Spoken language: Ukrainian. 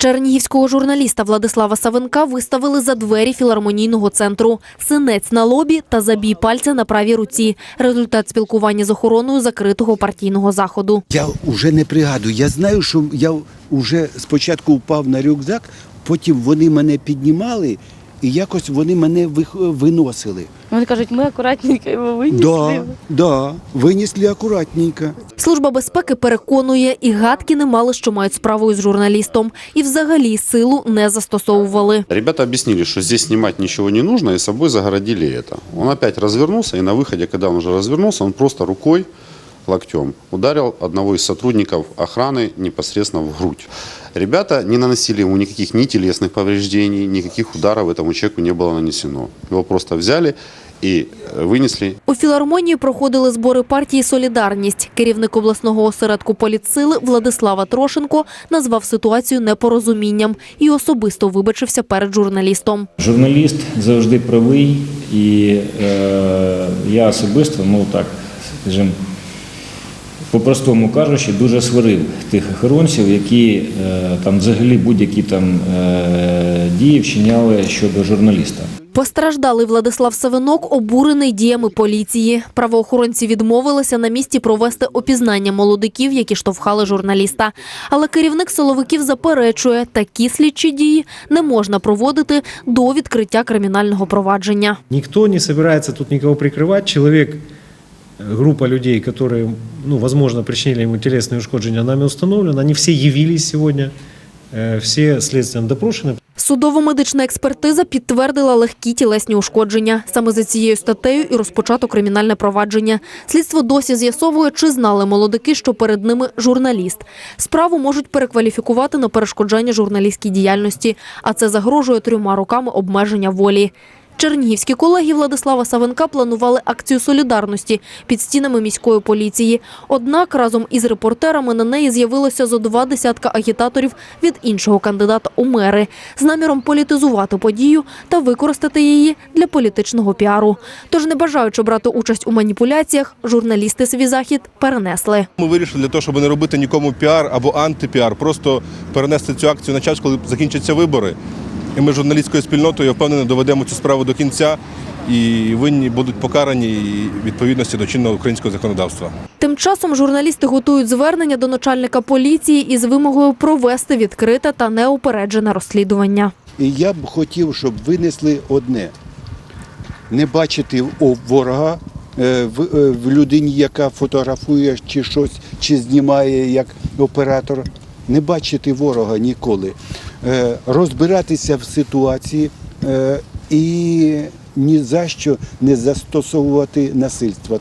Чернігівського журналіста Владислава Савенка виставили за двері філармонійного центру. Синець на лобі та забій пальця на правій руці. Результат спілкування з охороною закритого партійного заходу. Я вже не пригадую. Я знаю, що я вже спочатку впав на рюкзак, потім вони мене піднімали і якось вони мене вих- виносили. Вони кажуть, ми акуратненько його винесли. Да, да, винесли акуратненько. Служба безпеки переконує, і гадки не мали, що мають справу із журналістом. І взагалі силу не застосовували. Ребята объяснили, что здесь снимать ничего не нужно, и собой загородили это. Он опять развернулся, и на выходе, когда он уже развернулся, он просто рукой, локтем ударил одного из сотрудников охраны непосредственно в грудь. Ребята не наносили ему никаких ни телесных повреждений, никаких ударов этому человеку не было нанесено. Его просто взяли и э, вынесли У філармонії проходили збори партії Солідарність. Керівник обласного осередку політсили Владислава Трошенко назвав ситуацію непорозумінням і особисто вибачився перед журналістом. Журналіст завжди правий, і е, я особисто, ну так, скажімо, по-простому кажучи, дуже сварив тих охоронців, які е, там взагалі будь-які там е, дії вчиняли щодо журналіста. Постраждалий Владислав Савинок обурений діями поліції. Правоохоронці відмовилися на місці провести опізнання молодиків, які штовхали журналіста. Але керівник силовиків заперечує, такі слідчі дії не можна проводити до відкриття кримінального провадження. Никто не собирается тут никого прикрывать. Человек, э, группа людей, которые, ну, возможно, причинили ему телесные ушкоджения, нами установлено. Они все явились сегодня, э, все следственно допрошены. Судово-медична експертиза підтвердила легкі тілесні ушкодження. Саме за цією статтею і розпочато кримінальне провадження. Слідство досі з'ясовує, чи знали молодики, що перед ними журналіст. Справу можуть перекваліфікувати на перешкоджання журналістській діяльності, а це загрожує трьома роками обмеження волі. Чернігівські колеги Владислава Савенка планували акцію солідарності під стінами міської поліції. Однак разом із репортерами на неї з'явилося зо два десятка агітаторів від іншого кандидата у мери з наміром політизувати подію та використати її для політичного піару. Тож, не бажаючи брати участь у маніпуляціях, журналісти свій захід перенесли. Ми вирішили для того, щоб не робити нікому піар або антипіар, просто перенести цю акцію на час, коли закінчаться вибори. І ми журналістською спільнотою я впевнений доведемо цю справу до кінця і винні будуть покарані і відповідності до чинного українського законодавства. Тим часом журналісти готують звернення до начальника поліції із вимогою провести відкрите та неупереджене розслідування. І я б хотів, щоб винесли одне: не бачити ворога е, е, в людині, яка фотографує чи щось, чи знімає як оператор. Не бачити ворога ніколи. Е, Розбиратися в ситуації е, і ні за що не застосовувати насильства.